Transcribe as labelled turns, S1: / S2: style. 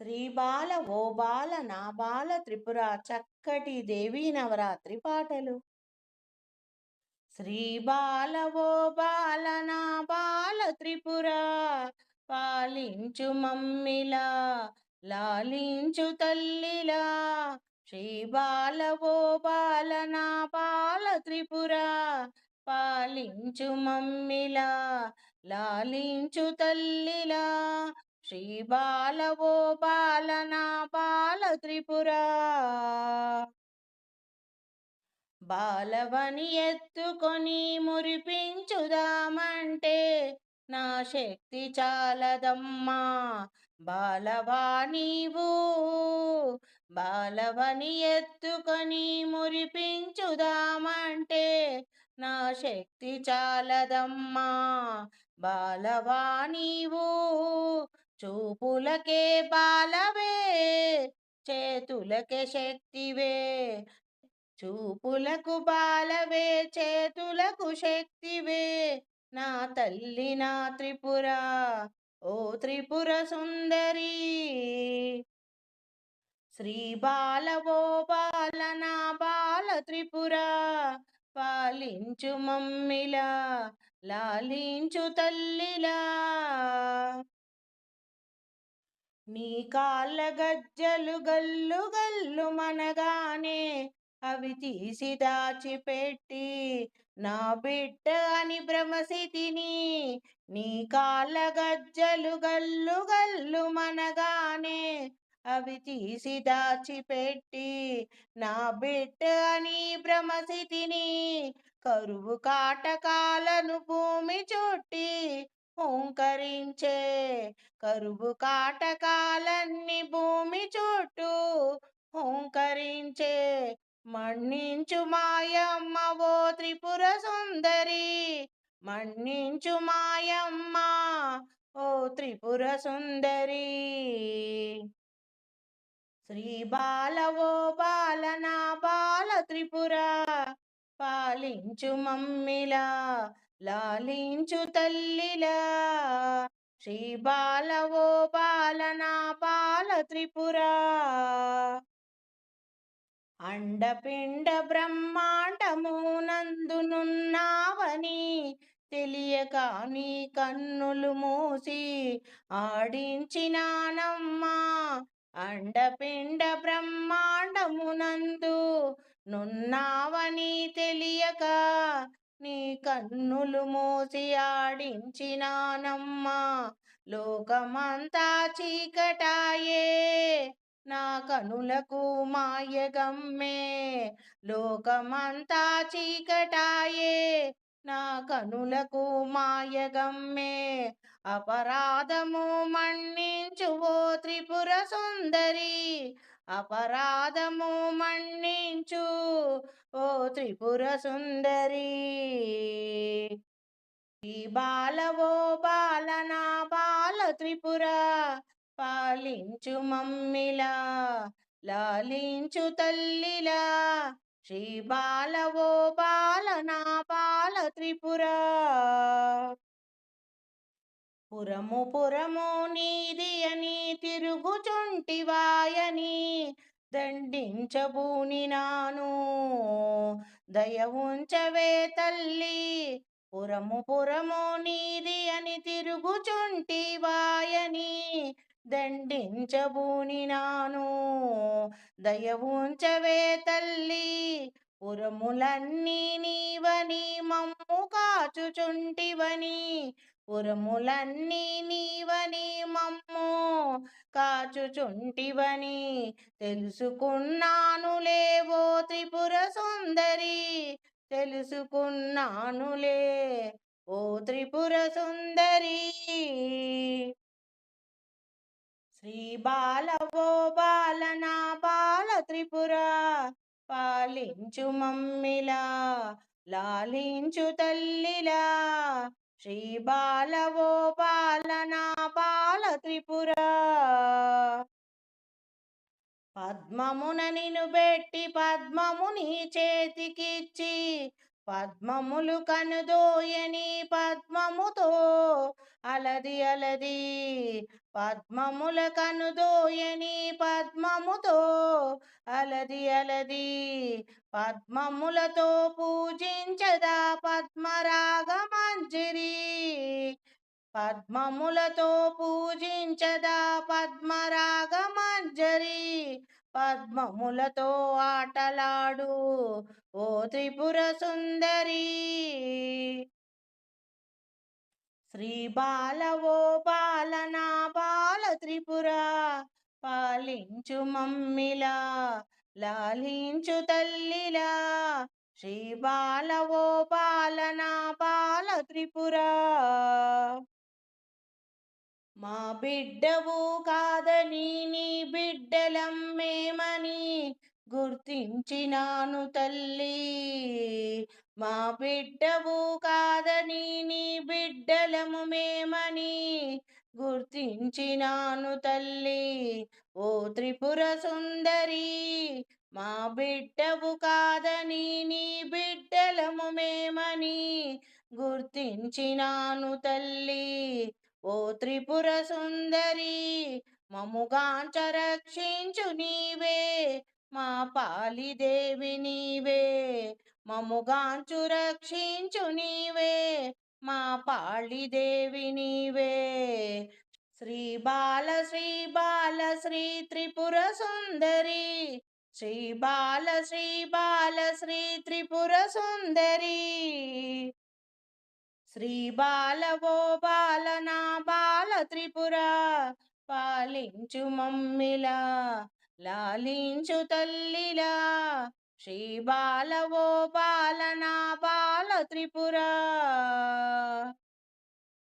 S1: శ్రీబాల ఓబాల నాబాల త్రిపుర చక్కటి దేవీ నవరాత్రి పాటలు. శ్రీబాల ఓబాల నాబాల త్రిపుర పాలించు మమ్మిలా లాలించు తల్లిలా. శ్రీబాల ఓబాల నాబాల త్రిపుర పాలించు మమ్మిలా లాలించు తల్లిలా. శ్రీ బాలవో బాలనా బాల త్రిపురా బాల త్రిపుర. బాలవని ఎత్తుకొని మురిపించుదామంటే నా శక్తి చాలదమ్మా. బాలవా నీవు? బాలవని ఎత్తుకొని మురిపించుదామంటే నా శక్తి చాలదమ్మా. బాలవా నీవు? చూపులకే బాలవే చేతులకే శక్తివే. చూపులకు బాలవే చేతులకు శక్తివే. నా తల్లి నా త్రిపుర ఓ త్రిపుర సుందరి. శ్రీ బాల ఓ బాల నా బాల త్రిపుర. పాలించు మమ్మిలా లాలించు తల్లిలా. నీ కాళ్ళ గజ్జలు గల్లు గల్లు మనగానే అవి తీసి దాచిపెట్టి నా బిడ్డ అని భ్రమసితిని నీ కాళ్ళ గజ్జలు గల్లు గల్లు మనగానే అవి తీసి దాచిపెట్టి నా బిడ్డ అని భ్రమసితిని కరువు కాటకాలను భూమి చుట్టి హుంకరించే కరువు కాటకాలన్నీ భూమి చుట్టూ హుంకరించే మన్నించు మాయమ్మ ఓ త్రిపుర సుందరి మన్నించు మాయమ్మ ఓ త్రిపుర సుందరి. శ్రీ బాల ఓ బాల నా బాల త్రిపుర పాలించు మమ్మిలా లాలించు తల్లిలా శ్రీ బాలవో బాలనా బాల త్రిపుర. అండపిండ బ్రహ్మాండమునందునున్నావని తెలియక నీ కన్నులు మూసి ఆడించినానమ్మా అండపిండ బ్రహ్మాండమునందు నున్నావని తెలియక నీ కన్నులు మూసి ఆడించినానమ్మా. లోకమంతా చీకటాయే. నా కనులకు మాయగమ్మే. లోకమంతా చీకటాయే. నా కనులకు మాయగమ్మే. అపరాధము మన్నించు త్రిపుర సుందరి. అపరాధము మన్నించు ఓ త్రిపుర సుందరి. ఈ బాల ఓ బాల నా బాల త్రిపుర పాలించు మమ్మిలా లాలించు తల్లిలా. శ్రీ బాల ఓ బాల నా బాల త్రిపుర. పురము పురము నీది అని తిరుగుచుంటివాయని దండించబూని నాను. దయ ఉంచవే తల్లి పురము పురము నీది అని తిరుగుచుంటివాయని దండించబూని నాను. దయ ఉంచవే తల్లి పురములన్నీ నీవని మమ్ము కాచుచుంటివని పురములన్నీ నీవని మమ్ము కాచుచుంటివని తెలుసుకున్నాను లేవో త్రిపుర సుందరి తెలుసుకున్నానులే ఓ త్రిపుర సుందరి. శ్రీ బాల ఓ బాల నా బాల త్రిపుర పాలించు మమ్మిలా లాలించు తల్లిలా శ్రీ బాలవో బాలనా బాల త్రిపుర. పద్మమున నిను పెట్టి పద్మముని చేతికిచ్చి పద్మములు కనుదోయని పద్మముతో. అలది అలది పద్మముల కనుదోయని పద్మముతో. అలది అలది పద్మములతో పూజించదా పద్మరాగమంజరి పద్మములతో పూజించదా పద్మరాగమంజరి పద్మములతో ఆటలాడు. ఓ త్రిపుర సుందరి! శ్రీ బాల ఓ బాలనా బాల త్రిపుర! పాలించు మమ్మిలా లాలించు తల్లిలా. శ్రీ బాల ఓ బాలనా బాల త్రిపుర! మా బిడ్డవు కాదని నీ బిడ్డలం మేమని గుర్తించినాను తల్లి. మా బిడ్డవు కాదని నీ బిడ్డలము మేమని గుర్తించినాను తల్లి. ఓ త్రిపుర సుందరి మా బిడ్డవు కాదని నీ బిడ్డలము మేమని గుర్తించినాను తల్లి. ఓ త్రిపుర సుందరి మముగాంచ రక్షించు నీవే మా పాలిదేవి నీవే మముగాంచు రక్షించు నీవే మా పాళిదేవి నీవే. శ్రీ బాల శ్రీ బాల శ్రీ త్రిపుర సుందరి శ్రీ బాల శ్రీ బాల శ్రీ త్రిపుర సుందరి. శ్రీ బాలవో ఓ బాల నా బాల త్రిపుర పాలించు మమ్మిలా లాలించు తల్లిలా. శ్రీ బాలవో ఓ బాల నా బాల త్రిపుర.